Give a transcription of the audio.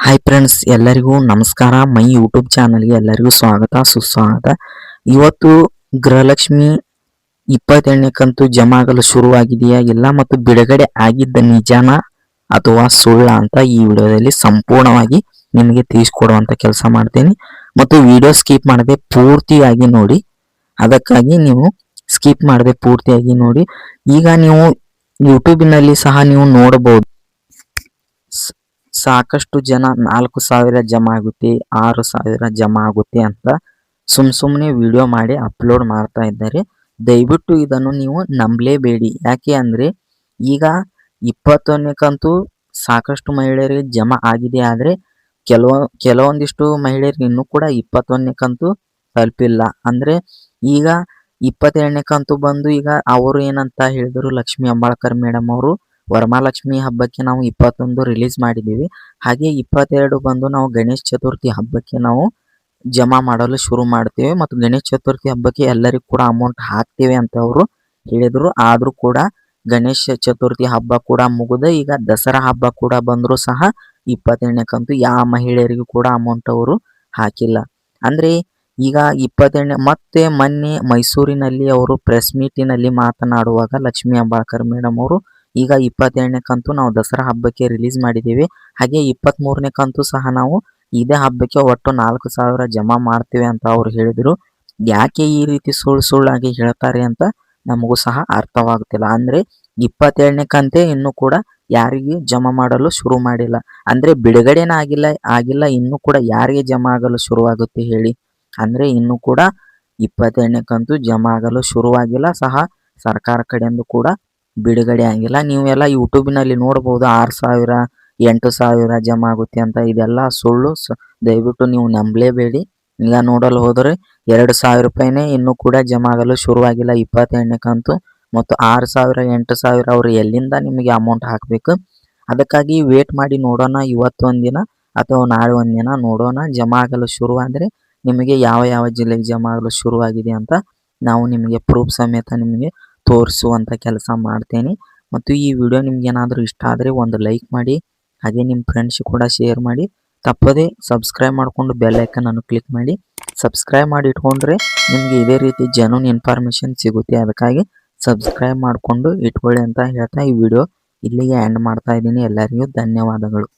Hi friends ಎಲ್ಲರಿಗೂ ನಮಸ್ಕಾರ. My YouTube ಚಾನಲ್ಗೆ ಎಲ್ಲರಿಗೂ ಸ್ವಾಗತ, ಸುಸ್ವಾಗತ. ಇವತ್ತು ಗೃಹಲಕ್ಷ್ಮಿ ಇಪ್ಪತ್ತೆರಡನೇ ಕಂತು ಜಮಾ ಆಗಲು ಶುರುವಾಗಿದೆಯಾ? ಇಲ್ಲ ಮತ್ತು ಬಿಡುಗಡೆ ಆಗಿದ್ದ ನಿಜಾನ ಅಥವಾ ಸುಳ್ಳ ಅಂತ ಈ ವಿಡಿಯೋದಲ್ಲಿ ಸಂಪೂರ್ಣವಾಗಿ ನಿಮಗೆ ತಿಳಿಸ್ಕೊಡುವಂಥ ಕೆಲಸ ಮಾಡ್ತೀನಿ. ಮತ್ತು ವಿಡಿಯೋ ಸ್ಕಿಪ್ ಮಾಡದೆ ಪೂರ್ತಿಯಾಗಿ ನೋಡಿ. ಅದಕ್ಕಾಗಿ ನೀವು ಸ್ಕಿಪ್ ಮಾಡದೆ ಪೂರ್ತಿಯಾಗಿ ನೋಡಿ. ಈಗ ನೀವು ಯೂಟ್ಯೂಬಿನಲ್ಲಿ ಸಹ ನೀವು ನೋಡಬಹುದು. ಸಾಕಷ್ಟು ಜನ ನಾಲ್ಕು ಸಾವಿರ ಜಮಾ ಆಗುತ್ತೆ, ಆರು ಸಾವಿರ ಜಮಾ ಆಗುತ್ತೆ ಅಂತ ಸುಮ್ ಸುಮ್ಮನೆ ವಿಡಿಯೋ ಮಾಡಿ ಅಪ್ಲೋಡ್ ಮಾಡ್ತಾ ಇದ್ದಾರೆ. ದಯವಿಟ್ಟು ಇದನ್ನು ನೀವು ನಂಬಲೇಬೇಡಿ. ಯಾಕೆ ಅಂದರೆ ಈಗ ಇಪ್ಪತ್ತೊಂದನೇ ಕಂತು ಸಾಕಷ್ಟು ಮಹಿಳೆಯರಿಗೆ ಜಮಾ ಆಗಿದೆ ಆದರೆ ಕೆಲವ, ಕೆಲವೊಂದಿಷ್ಟು ಮಹಿಳೆಯರಿಗೆ ಇನ್ನೂ ಕೂಡ ಇಪ್ಪತ್ತೊಂದನೇ ಕಂತು ತಲುಪಿಲ್ಲ ಅಂದರೆ ಈಗ ಇಪ್ಪತ್ತೆರಡನೇ ಕಂತು ಬಂದು ಈಗ ಅವರು ಏನಂತ ಹೇಳಿದರು, ಲಕ್ಷ್ಮಿ ಅಂಬಾಳ್ಕರ್ ಮೇಡಮ್ ಅವರು ವರಮಹಾಲಕ್ಷ್ಮಿ ಹಬ್ಬಕ್ಕೆ ನಾವು ಇಪ್ಪತ್ತೊಂದು ರಿಲೀಸ್ ಮಾಡಿದ್ದೀವಿ ಹಾಗೆ ಇಪ್ಪತ್ತೆರಡು ಬಂದು ನಾವು ಗಣೇಶ ಚತುರ್ಥಿ ಹಬ್ಬಕ್ಕೆ ನಾವು ಜಮಾ ಮಾಡಲು ಶುರು ಮಾಡ್ತೀವಿ. ಮತ್ತು ಗಣೇಶ ಚತುರ್ಥಿ ಹಬ್ಬಕ್ಕೆ ಎಲ್ಲರಿಗೂ ಕೂಡ ಅಮೌಂಟ್ ಹಾಕ್ತೇವೆ ಅಂತ ಅವರು ಹೇಳಿದರು. ಆದರೂ ಕೂಡ ಗಣೇಶ ಚತುರ್ಥಿ ಹಬ್ಬ ಕೂಡ ಮುಗಿದ. ಈಗ ದಸರಾ ಹಬ್ಬ ಕೂಡ ಬಂದರೂ ಸಹ ಇಪ್ಪತ್ತೆರಡನೇ ಕಂತು ಯಾವ ಮಹಿಳೆಯರಿಗೂ ಕೂಡ ಅಮೌಂಟ್ ಅವರು ಹಾಕಿಲ್ಲ. ಅಂದರೆ ಈಗ ಇಪ್ಪತ್ತೆರಡನೇ ಮತ್ತೆ ಮೊನ್ನೆ ಮೈಸೂರಿನಲ್ಲಿ ಅವರು ಪ್ರೆಸ್ ಮೀಟಿನಲ್ಲಿ ಮಾತನಾಡುವಾಗ ಲಕ್ಷ್ಮೀ ಅಂಬಾಳ್ಕರ್ ಮೇಡಮ್ ಅವರು ಈಗ ಇಪ್ಪತ್ತೆರಡನೇ ಕಂತು ನಾವು ದಸರಾ ಹಬ್ಬಕ್ಕೆ ರಿಲೀಸ್ ಮಾಡಿದ್ದೀವಿ. ಹಾಗೆ ಇಪ್ಪತ್ತ್ ಮೂರನೇ ಕಂತು ಸಹ ನಾವು ಇದೇ ಹಬ್ಬಕ್ಕೆ ಒಟ್ಟು ನಾಲ್ಕು ಸಾವಿರ ಜಮಾ ಮಾಡ್ತೀವಿ ಅಂತ ಅವ್ರು ಹೇಳಿದ್ರು. ಯಾಕೆ ಈ ರೀತಿ ಸುಳ್ಳು ಸುಳ್ಳಾಗಿ ಹೇಳ್ತಾರೆ ಅಂತ ನಮಗೂ ಸಹ ಅರ್ಥವಾಗುತ್ತಿಲ್ಲ ಅಂದ್ರೆ ಇಪ್ಪತ್ತೆರಡನೇ ಕಂತೆ ಇನ್ನೂ ಕೂಡ ಯಾರಿಗೆ ಜಮಾ ಮಾಡಲು ಶುರು ಮಾಡಿಲ್ಲ. ಅಂದ್ರೆ ಬಿಡುಗಡೆನ ಆಗಿಲ್ಲ ಆಗಿಲ್ಲ, ಇನ್ನೂ ಕೂಡ ಯಾರಿಗೆ ಜಮಾ ಆಗಲು ಶುರುವಾಗುತ್ತೆ ಹೇಳಿ. ಅಂದ್ರೆ ಇನ್ನೂ ಕೂಡ ಇಪ್ಪತ್ತೆರಡನೇ ಕಂತು ಜಮಾ ಆಗಲು ಶುರುವಾಗಿಲ್ಲ. ಸಹ ಸರ್ಕಾರ ಕಡೆಯಿಂದ ಕೂಡ ಬಿಡುಗಡೆ ಆಗಿಲ್ಲ. ನೀವೆಲ್ಲ ಯೂಟ್ಯೂಬಿನಲ್ಲಿ ನೋಡ್ಬೋದು, ಆರು ಸಾವಿರ, ಎಂಟು ಸಾವಿರ ಜಮಾ ಆಗುತ್ತೆ ಅಂತ ಇದೆಲ್ಲ ಸುಳ್ಳು. ದಯವಿಟ್ಟು ನೀವು ನಂಬಲೇಬೇಡಿ. ಈಗ ನೋಡಲು ಹೋದರೆ ಎರಡು ಸಾವಿರ ರೂಪಾಯಿನೇ ಇನ್ನೂ ಕೂಡ ಜಮಾ ಆಗಲು ಶುರುವಾಗಿಲ್ಲ. ಇಪ್ಪತ್ತೆಂಟನೇ ಕಂತು ಮತ್ತು ಆರು ಸಾವಿರ, ಎಂಟು ಸಾವಿರ ಅವರು ಎಲ್ಲಿಂದ ನಿಮಗೆ ಅಮೌಂಟ್ ಹಾಕಬೇಕು? ಅದಕ್ಕಾಗಿ ವೇಟ್ ಮಾಡಿ ನೋಡೋಣ. ಇವತ್ತು ಒಂದಿನ ಅಥವಾ ನಾಳೆ ಒಂದಿನ ನೋಡೋಣ. ಜಮಾ ಆಗಲು ಶುರುವಾದರೆ ನಿಮಗೆ ಯಾವ ಯಾವ ಜಿಲ್ಲೆಗೆ ಜಮಾ ಆಗಲು ಶುರುವಾಗಿದೆ ಅಂತ ನಾವು ನಿಮಗೆ ಪ್ರೂಫ್ ಸಮೇತ ನಿಮಗೆ ತೋರಿಸುವಂಥ ಕೆಲಸ ಮಾಡ್ತೇನೆ. ಮತ್ತು ಈ ವಿಡಿಯೋ ನಿಮ್ಗೆ ಏನಾದರೂ ಇಷ್ಟ ಆದರೆ ಒಂದು ಲೈಕ್ ಮಾಡಿ, ಹಾಗೆ ನಿಮ್ಮ ಫ್ರೆಂಡ್ಸ್ ಕೂಡ ಶೇರ್ ಮಾಡಿ. ತಪ್ಪದೇ ಸಬ್ಸ್ಕ್ರೈಬ್ ಮಾಡಿಕೊಂಡು ಬೆಲ್ ಐಕನ್ ಅನ್ನು ಕ್ಲಿಕ್ ಮಾಡಿ. ಸಬ್ಸ್ಕ್ರೈಬ್ ಮಾಡಿ ಇಟ್ಕೊಂಡ್ರೆ ನಿಮಗೆ ಇದೇ ರೀತಿ ಜನೂನ್ ಇನ್ಫಾರ್ಮೇಷನ್ ಸಿಗುತ್ತೆ. ಅದಕ್ಕಾಗಿ ಸಬ್ಸ್ಕ್ರೈಬ್ ಮಾಡಿಕೊಂಡು ಇಟ್ಕೊಳ್ಳಿ ಅಂತ ಹೇಳ್ತಾ ಈ ವಿಡಿಯೋ ಇಲ್ಲಿಗೆ ಎಂಡ್ ಮಾಡ್ತಾ ಇದ್ದೀನಿ. ಎಲ್ಲರಿಗೂ ಧನ್ಯವಾದಗಳು.